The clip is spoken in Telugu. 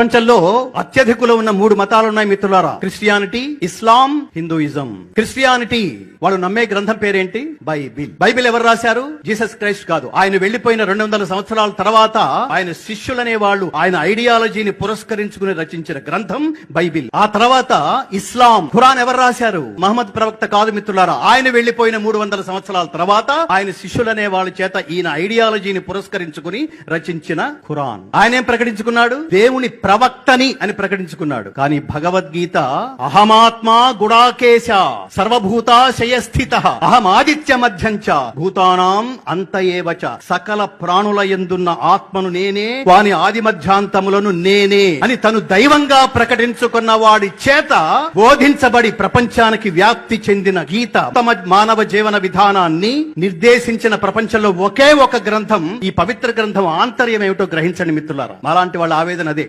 ప్రపంచంలో అత్యధికులు ఉన్న మూడు మతాలు ఉన్నాయి మిత్రులారా. క్రిస్టియానిటీ ఇస్లాం హిందూయిజం. క్రిస్టియానిటీ వాళ్ళు నమ్మే గ్రంథం పేరేంటి? బైబిల్. బైబిల్ ఎవరు రాశారు? జీసస్ క్రైస్ట్ కాదు. ఆయన వెళ్ళిపోయిన రెండు వందల సంవత్సరాల తర్వాత ఆయన శిష్యులనే వాళ్ళు ఆయన ఐడియాలజీని పురస్కరించుకుని రచించిన గ్రంథం బైబిల్. ఆ తర్వాత ఇస్లాం. ఖురాన్ ఎవరు రాశారు? మహమ్మద్ ప్రవక్త కాదు మిత్రులారా. ఆయన వెళ్ళిపోయిన మూడు వందల సంవత్సరాల తర్వాత ఆయన శిష్యులనే వాళ్ళ చేత ఈయన ఐడియాలజీని పురస్కరించుకుని రచించిన ఖురాన్. ఆయన ఏం ప్రకటించుకున్నాడు? దేవుని ప్రవక్తని అని ప్రకటించుకున్నాడు. కానీ భగవద్గీత అహమాత్మా గుడాకేశ సర్వభూతాశయ స్థిత అహం ఆదిత్య మధ్యంచ భూతానాం అంత ఏవచ సకల ప్రాణుల ఎందున్న ఆత్మను నేనే వాని ఆది మధ్యాంతములను నేనే అని తను దైవంగా ప్రకటించుకున్న వాడి చేత బోధించబడి ప్రపంచానికి వ్యాప్తి చెందిన గీత తమ మానవ జీవన విధానాన్ని నిర్దేశించిన ప్రపంచంలో ఒకే ఒక గ్రంథం ఈ పవిత్ర గ్రంథం ఆంతర్యం ఏమిటో గ్రహించండి మిత్రులారా. మాలాంటి వాళ్ళ ఆవేదన అదే.